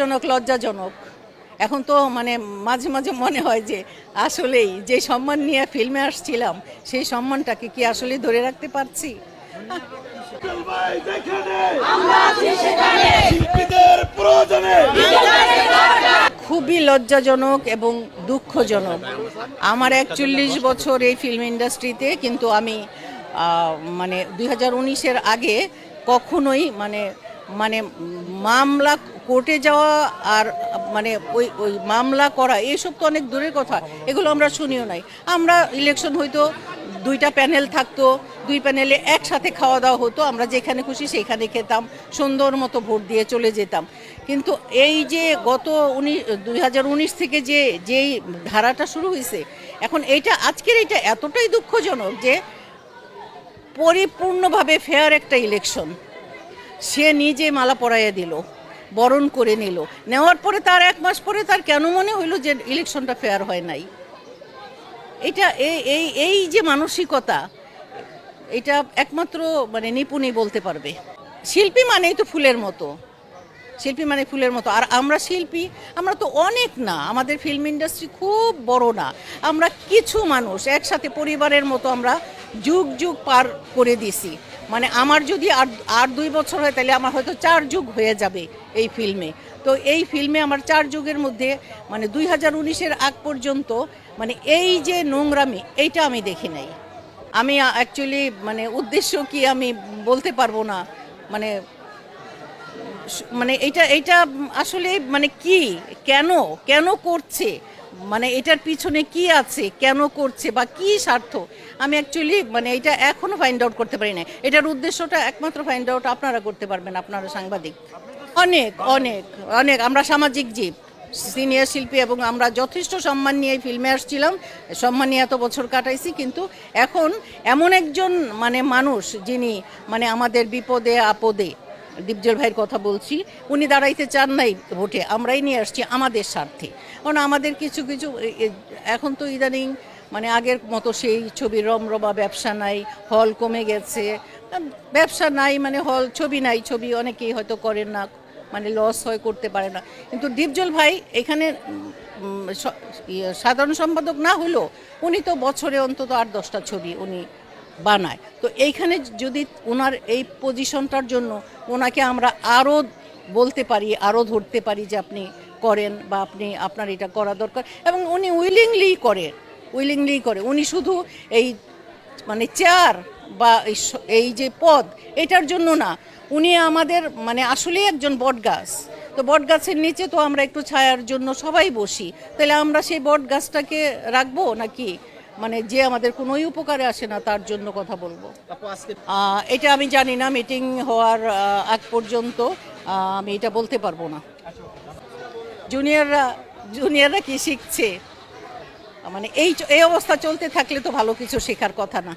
জনক, লজ্জাজনক। এখন তো মানে মাঝে মাঝে মনে হয় যে আসলেই যে সম্মান নিয়ে ফিল্মে আসছিলাম, সেই সম্মানটাকে কি আসলে ধরে রাখতে পারছি? খুবই লজ্জাজনক এবং দুঃখজনক। আমার একচল্লিশ বছর এই ফিল্ম ইন্ডাস্ট্রিতে, কিন্তু আমি মানে দুই হাজার আগে কখনোই মানে মানে মামলা কোর্টে যাওয়া আর মানে ওই ওই মামলা করা, এইসব তো অনেক দূরের কথা। এগুলো আমরা শুনিও নাই। আমরা ইলেকশন হয়তো দুইটা প্যানেল থাকতো, দুই প্যানেলে একসাথে খাওয়া দাওয়া হতো, আমরা যেখানে খুশি সেখানে খেতাম, সুন্দর মতো ভোট দিয়ে চলে যেতাম। কিন্তু এই যে গত উনি দুই উনিশ থেকে যে, যেই ধারাটা শুরু হয়েছে এখন এইটা, আজকের এটা এতটাই দুঃখজনক যে, পরিপূর্ণভাবে ফেয়ার একটা ইলেকশন সে নিজে মালা পরাইয়া দিল, বরণ করে নিল। নেওয়ার পরে তার এক মাস পরে তার কেন মনে হইল যে ইলেকশনটা ফেয়ার হয় নাই? এটা এই এই যে মানসিকতা, এটা একমাত্র মানে নিপুণই বলতে পারবে। শিল্পী মানেই তো ফুলের মতো। শিল্পী মানে ফুলের মতো। আর আমরা শিল্পী, আমরা তো অনেক না, আমাদের ফিল্ম ইন্ডাস্ট্রি খুব বড় না। আমরা কিছু মানুষ একসাথে পরিবারের মতো আমরা যুগ যুগ পার করে দিছি। মানে আমার যদি আর আর দুই বছর হয়, তাহলে আমার হয়তো চার যুগ হয়ে যাবে এই ফিল্মে। তো এই ফিল্মে আমার চার যুগের মধ্যে মানে দুই হাজার উনিশের আগ পর্যন্ত মানে এই যে নোংরামি, এইটা আমি দেখি নাই। আমি অ্যাকচুয়ালি মানে উদ্দেশ্য কি আমি বলতে পারব না। মানে মানে এটা এটা আসলে মানে কি? কেন? কেন করছে? মানে এটার পিছনে কি আছে, কেন করছে বা কি স্বার্থ? আমি অ্যাকচুয়ালি মানে এটা এখনও ফাইন্ড আউট করতে পারি না এটার উদ্দেশ্যটা একমাত্র ফাইন্ড আউট আপনারা করতে পারবেন, আপনারা সাংবাদিক। অনেক অনেক অনেক, আমরা সামাজিক জীব সিনিয়র শিল্পী এবং আমরা যথেষ্ট সম্মান নিয়ে ফিল্মে আসছিলাম। সম্মান নিয়ে এত বছর কাটাইছি, কিন্তু এখন এমন একজন মানে মানুষ যিনি মানে আমাদের বিপদে, আপদে দীপজল ভাইয়ের কথা বলছি উনি দাঁড়াইতে চান নাই ভোটে আমরাই নিয়ে আসছি আমাদের স্বার্থে। কারণ আমাদের কিছু কিছু এখন তো ইদানিং মানে আগের মতো সেই ছবি রমরমা ব্যবসা নাই হল কমে গেছে। ব্যবসা নাই মানে হল ছবি নাই ছবি অনেকেই হয়তো করেন না মানে লস হয় করতে পারে না। কিন্তু দীপজল ভাই এখানে ইয়ে, সাধারণ সম্পাদক না হলেও উনি তো বছরে অন্তত আট দশটা ছবি উনি বানায়। তো এইখানে যদি ওনার এই পজিশনটার জন্য ওনাকে আমরা আরও বলতে পারি আরও ধরতে পারি যে আপনি করেন বা আপনি, আপনার এটা করা দরকার। এবং উনি উইলিংলি করে উইলিংলি করে। উনি শুধু এই মানে চেয়ার বা এই এই যে পদ, এটার জন্য না। উনি আমাদের মানে আসলেই একজন বটগাছ। তো বট গাছের নিচে তো আমরা একটু ছায়ার জন্য সবাই বসি। তাহলে আমরা সেই বট গাছটাকে রাখব নাকি? মানে যে আমাদের কোনোই উপকারে আসে না তার জন্য কথা বলব। এটা আমি জানি না মিটিং হওয়ার আগ পর্যন্ত আমি এটা বলতে পারব না। জুনিয়ররা জুনিয়ররা কি শিখছে? মানে এই এই অবস্থা চলতে থাকলে তো ভালো কিছু শেখার কথা না।